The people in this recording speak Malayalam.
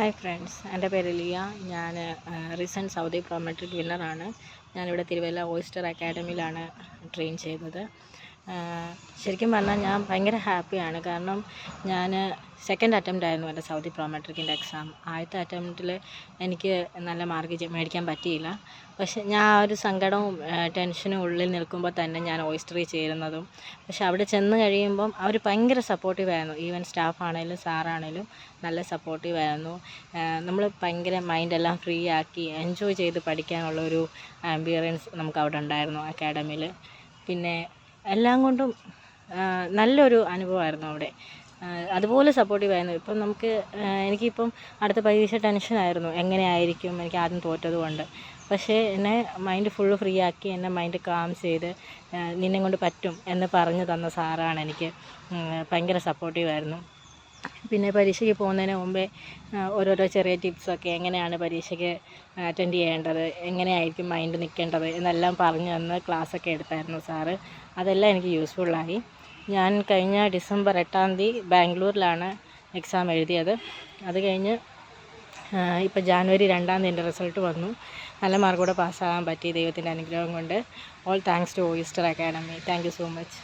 ഹായ് ഫ്രണ്ട്സ് എന്റെ പേര് ലിയ. ഞാൻ റീസെന്റ് സൗദി പ്രോമെട്രിക് വിന്നറാണ് ഞാനിവിടെ തിരുവല്ല ഓയിസ്റ്റർ അക്കാഡമിയിലാണ് ട്രെയിൻ ചെയ്തത്. ശരിക്കും പറഞ്ഞാൽ ഞാൻ ഭയങ്കര ഹാപ്പിയാണ്. കാരണം ഞാൻ സെക്കൻഡ് അറ്റംപ്റ്റ് ആയിരുന്നു എന്റെ സൗദി പ്രോമെട്രിക്കിന്റെ എക്സാം ആദ്യത്തെ അറ്റംപ്റ്റിൽ എനിക്ക് നല്ല മാർക്ക് മേടിക്കാൻ പറ്റിയില്ല. പക്ഷെ ഞാൻ ആ ഒരു സങ്കടവും ടെൻഷനും ഉള്ളിൽ നിൽക്കുമ്പോൾ തന്നെ ഞാൻ ഓയിസ്റ്ററിൽ ചേരുന്നതും പക്ഷെ അവിടെ ചെന്ന് കഴിയുമ്പം അവർ ഭയങ്കര സപ്പോർട്ടീവായിരുന്നു ഈവൻ സ്റ്റാഫ് ആണെങ്കിലും സാറാണെങ്കിലും നല്ല സപ്പോർട്ടീവായിരുന്നു നമ്മൾ ഭയങ്കര മൈൻഡെല്ലാം ഫ്രീ ആക്കി എൻജോയ് ചെയ്ത് പഠിക്കാനുള്ള ഒരു ആംബിയറൻസ് നമുക്ക് അവിടെ ഉണ്ടായിരുന്നു അക്കാഡമിയിൽ പിന്നെ എല്ലാം കൊണ്ടും നല്ലൊരു അനുഭവമായിരുന്നു അവിടെ. അതുപോലെ സപ്പോർട്ടീവ് ആയിരുന്നു. ഇപ്പം നമുക്ക് എനിക്കിപ്പം അടുത്ത പരീക്ഷ ടെൻഷനായിരുന്നു എങ്ങനെയായിരിക്കും എനിക്ക് ആദ്യം തോറ്റത് കൊണ്ട്. പക്ഷേ എന്നെ മൈൻഡ് ഫുള്ള് ഫ്രീ ആക്കി എന്നെ മൈൻഡ് കാം ചെയ്ത് നിന്നെ കൊണ്ട് പറ്റും എന്ന് പറഞ്ഞു തന്ന സാറാണ് എനിക്ക്. ഭയങ്കര സപ്പോർട്ടീവായിരുന്നു പിന്നെ പരീക്ഷയ്ക്ക് പോകുന്നതിന് മുമ്പേ ഓരോരോ ചെറിയ ടിപ്സൊക്കെ എങ്ങനെയാണ് പരീക്ഷയ്ക്ക് അറ്റൻഡ് ചെയ്യേണ്ടത് എങ്ങനെയായിരിക്കും മൈൻഡ് നിൽക്കേണ്ടത് എന്നെല്ലാം പറഞ്ഞു തന്ന് ക്ലാസ്സൊക്കെ എടുത്തായിരുന്നു സാറ് അതെല്ലാം എനിക്ക് യൂസ്ഫുള്ളായി ഞാൻ കഴിഞ്ഞ ഡിസംബർ എട്ടാം തീയതി ബാംഗ്ലൂരിലാണ് എക്സാം എഴുതിയത്. അത് കഴിഞ്ഞ് ഇപ്പോൾ ജാനുവരി രണ്ടാം തീയതി റിസൾട്ട് വന്നു. നല്ല മാർക്കോടെ പാസ്സാകാൻ പറ്റി ദൈവത്തിന്റെ അനുഗ്രഹം കൊണ്ട്. All thanks to Oyster Academy thank so much